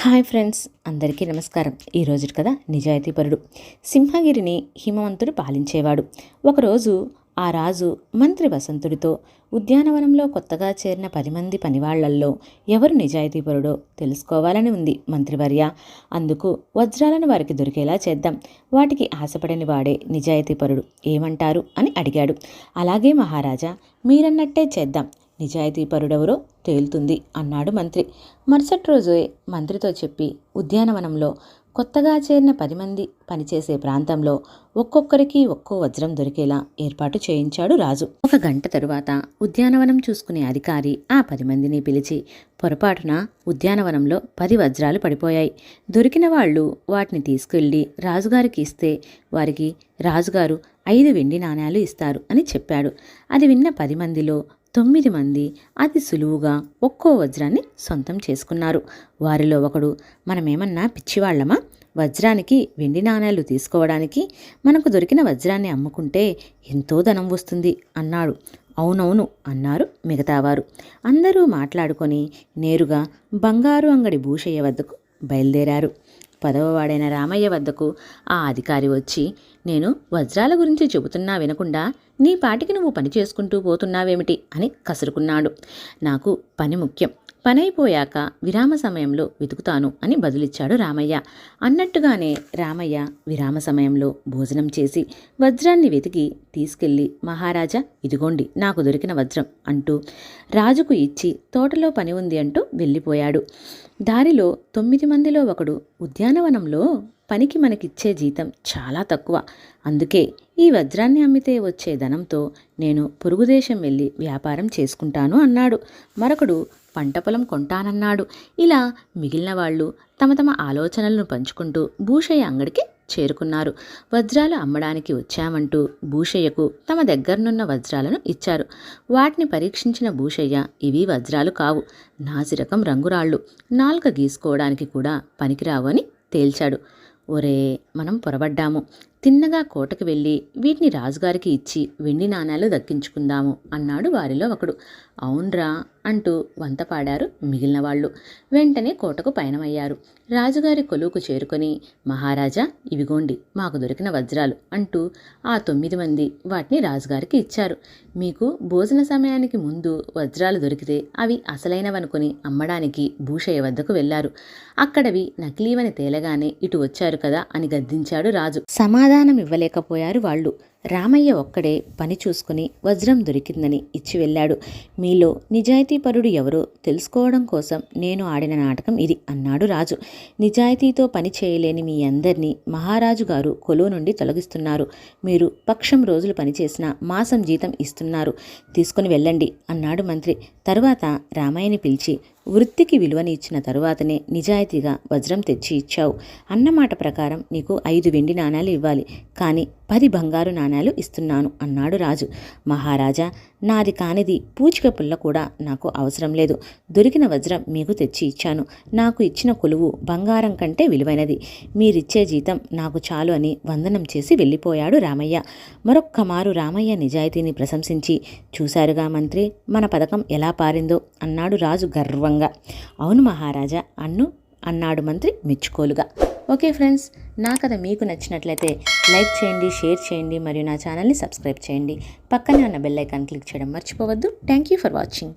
Hi friends అందరికీ నమస్కారం. ఈరోజు కదా నిజాయితీపరుడు సింహగిరిని హిమవంతుడు పాలించేవాడు. ఒకరోజు ఆ రాజు మంత్రి వసంతుడితో ఉద్యానవనంలో కొత్తగా చేరిన పది మంది పనివాళ్ళల్లో ఎవరు నిజాయితీపరుడో తెలుసుకోవాలని ఉంది మంత్రివర్య. అందుకు వజ్రాలను వారికి దొరికేలా చేద్దాం. వాటికి ఆశపడని వాడే నిజాయితీపరుడు ఏమంటారు అని అడిగాడు. అలాగే మహారాజా మీరన్నట్టే చేద్దాం. నిజాయితీపరుడెవరో తేలుతుంది అన్నాడు మంత్రి. మరుసటి రోజే మంత్రితో చెప్పి ఉద్యానవనంలో కొత్తగా చేరిన పది మంది పనిచేసే ప్రాంతంలో ఒక్కొక్కరికి ఒక్కో వజ్రం దొరికేలా ఏర్పాటు చేయించాడు రాజు. ఒక గంట తరువాత ఉద్యానవనం చూసుకునే అధికారి ఆ పది మందిని పిలిచి పొరపాటున ఉద్యానవనంలో పది వజ్రాలు పడిపోయాయి. దొరికిన వాళ్ళు వాటిని తీసుకెళ్ళి రాజుగారికి ఇస్తే వారికి రాజుగారు ఐదు వెండి నాణ్యాలు ఇస్తారు అని చెప్పాడు. అది విన్న పది మందిలో తొమ్మిది మంది అతి సులువుగా ఒక్కో వజ్రాన్ని సొంతం చేసుకున్నారు. వారిలో ఒకడు మనమేమన్నా పిచ్చివాళ్ళమా వజ్రానికి వెండి నాణేలు తీసుకోవడానికి మనకు దొరికిన వజ్రాన్ని అమ్ముకుంటే ఎంతో ధనం వస్తుంది అన్నాడు. అవునవును అన్నారు మిగతావారు. అందరూ మాట్లాడుకొని నేరుగా బంగారు అంగడి భూషయ్య వద్దకు బయలుదేరారు. పదవవాడైన రామయ్య వద్దకు ఆ అధికారి వచ్చి నేను వజ్రాల గురించి చెబుతున్నా వినకుండా నీ పాటికి నువ్వు పని చేసుకుంటూ పోతున్నావేమిటి అని కసురుకున్నాడు. నాకు పని ముఖ్యం. పని అయిపోయాక విరామ సమయంలో వెతుకుతాను అని బదులిచ్చాడు రామయ్య. అన్నట్టుగానే రామయ్య విరామ సమయంలో భోజనం చేసి వజ్రాన్ని వెతికి తీసుకెళ్ళి మహారాజా ఇదిగోండి నాకు దొరికిన వజ్రం అంటూ రాజుకు ఇచ్చి తోటలో పని ఉంది అంటూ వెళ్ళిపోయాడు. దారిలో తొమ్మిది మందిలో ఒకడు ఉద్యానవనంలో పనికి మనకిచ్చే జీతం చాలా తక్కువ. అందుకే ఈ వజ్రాన్ని అమ్మితే వచ్చే ధనంతో నేను పొరుగుదేశం వెళ్ళి వ్యాపారం చేసుకుంటాను అన్నాడు. మరొకడు పంట పొలం కొంటానన్నాడు. ఇలా మిగిలిన వాళ్ళు తమ తమ ఆలోచనలను పంచుకుంటూ భూషయ్య అంగడికి చేరుకున్నారు. వజ్రాలు అమ్మడానికి వచ్చామంటూ భూషయ్యకు తమ దగ్గరనున్న వజ్రాలను ఇచ్చారు. వాటిని పరీక్షించిన భూషయ్య ఇవి వజ్రాలు కావు. నాసిరకం రంగురాళ్ళు. నాలుక గీసుకోవడానికి కూడా పనికిరావు అని తేల్చాడు. ఒరే మనం పొరబడ్డాము. తిన్నగా కోటకు వెళ్ళి వీటిని రాజుగారికి ఇచ్చి వెండి నాణాలు దక్కించుకుందాము అన్నాడు వారిలో ఒకడు. అవునరా అంటూ వంత పాడారు మిగిలిన వాళ్ళు. వెంటనే కోటకు పయనమయ్యారు. రాజుగారి కొలువుకు చేరుకొని మహారాజా ఇవిగోండి మాకు దొరికిన వజ్రాలు అంటూ ఆ తొమ్మిది మంది వాటిని రాజుగారికి ఇచ్చారు. మీకు భోజన సమయానికి ముందు వజ్రాలు దొరికితే అవి అసలైనవనుకొని అమ్మడానికి భూషయ్య వద్దకు వెళ్ళారు అక్కడవి నకిలీవని తేలగానే ఇటు వచ్చారు కదా అని గద్దించాడు రాజు. సమాధానం ఇవ్వలేకపోయారు వాళ్ళు. రామయ్య ఒక్కడే పని చూసుకుని వజ్రం దొరికిందని ఇచ్చి వెళ్ళాడు. మీలో నిజాయితీపరుడు ఎవరో తెలుసుకోవడం కోసం నేను ఆడిన నాటకం ఇది అన్నాడు రాజు. నిజాయితీతో పని చేయలేని మీ అందరినీ మహారాజు గారు కొలువు నుండి తొలగిస్తున్నారు. మీరు పక్షం రోజులు పనిచేసిన మాసం జీతం ఇస్తున్నారు. తీసుకుని వెళ్ళండి అన్నాడు మంత్రి. తరువాత రామయ్యని పిలిచి వృత్తికి విలువని ఇచ్చిన తరువాతనే నిజాయితీగా వజ్రం తెచ్చి ఇచ్చావు. అన్నమాట ప్రకారం నీకు ఐదు వెండి నాణాలు ఇవ్వాలి. కానీ పది బంగారు నాణాలు ఇస్తున్నాను అన్నాడు రాజు. మహారాజా నాది కానిది పూచిక పుల్ల కూడా నాకు అవసరం లేదు. దొరికిన వజ్రం మీకు తెచ్చి ఇచ్చాను. నాకు ఇచ్చిన కొలువు బంగారం కంటే విలువైనది. మీరిచ్చే జీతం నాకు చాలు అని వందనం చేసి వెళ్ళిపోయాడు రామయ్య. మరొక్క మారు రామయ్య నిజాయితీని ప్రశంసించి చూశారుగా మంత్రి మన పథకం ఎలా పారిందో? అన్నాడు రాజు గర్వంగా అవును మహారాజా అన్ను అన్నాడు మంత్రి మెచ్చుకోలుగా. ఓకే ఫ్రెండ్స్ నా కథ మీకు నచ్చినట్లయితే లైక్ చేయండి షేర్ చేయండి మరియు నా ఛానల్ని సబ్స్క్రైబ్ చేయండి. పక్కనే ఉన్న బెల్ ఐకాన్ క్లిక్ చేయడం మర్చిపోవద్దు. Thank you for watching.